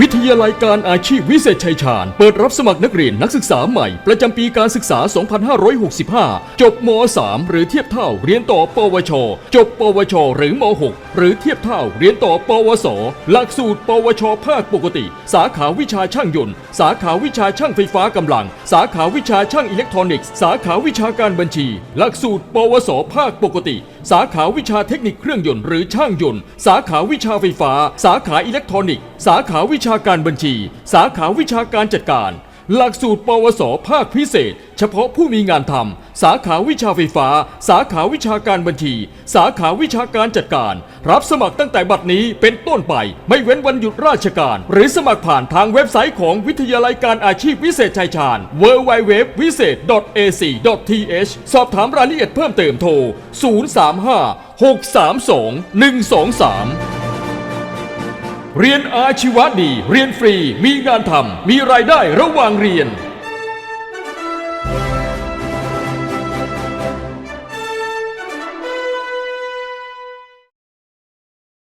วิทยาลัยการอาชีพวิเศษชัยชาญ เปิดรับสมัครนักเรียนนักศึกษาใหม่ ประจำปีการศึกษา 2565 จบม .3 หรือเทียบเท่าเรียนต่อ ปวช จบ ปวช หรือม .6 หรือเทียบเท่าเรียนต่อ ปวส หลักสูตร ปวช ภาคปกติ สาขาวิชาช่างยนต์ สาขาวิชาช่างไฟฟ้ากำลัง สาขาวิชาช่างอิเล็กทรอนิกส์ สาขาวิชาการบัญชี หลักสูตร ปวส ภาคปกติ สาขาวิชาเทคนิคเครื่องยนต์หรือช่างยนต์ สาขาวิชาไฟฟ้า สาขาอิเล็กทรอนิกส์ สาขาวิชาการบัญชี สาขาวิชาการจัดการ หลักสูตร ปวส ภาคพิเศษ เฉพาะผู้มีงานทำ สาขาวิชาไฟฟ้า สาขาวิชาการบัญชี สาขาวิชาการจัดการ รับสมัครตั้งแต่บัดนี้เป็นต้นไป ไม่เว้นวันหยุดราชการ หรือสมัครผ่านทางเว็บไซต์ของวิทยาลัยการอาชีพวิเศษชัยชาญ w w w w i s e ac th สอบถามรายละเอียดเพิ่มเติมโทร 035 632 123 เรียนอาชีวะดี เรียนฟรี มีงานทำ มีรายได้ระหว่างเรียน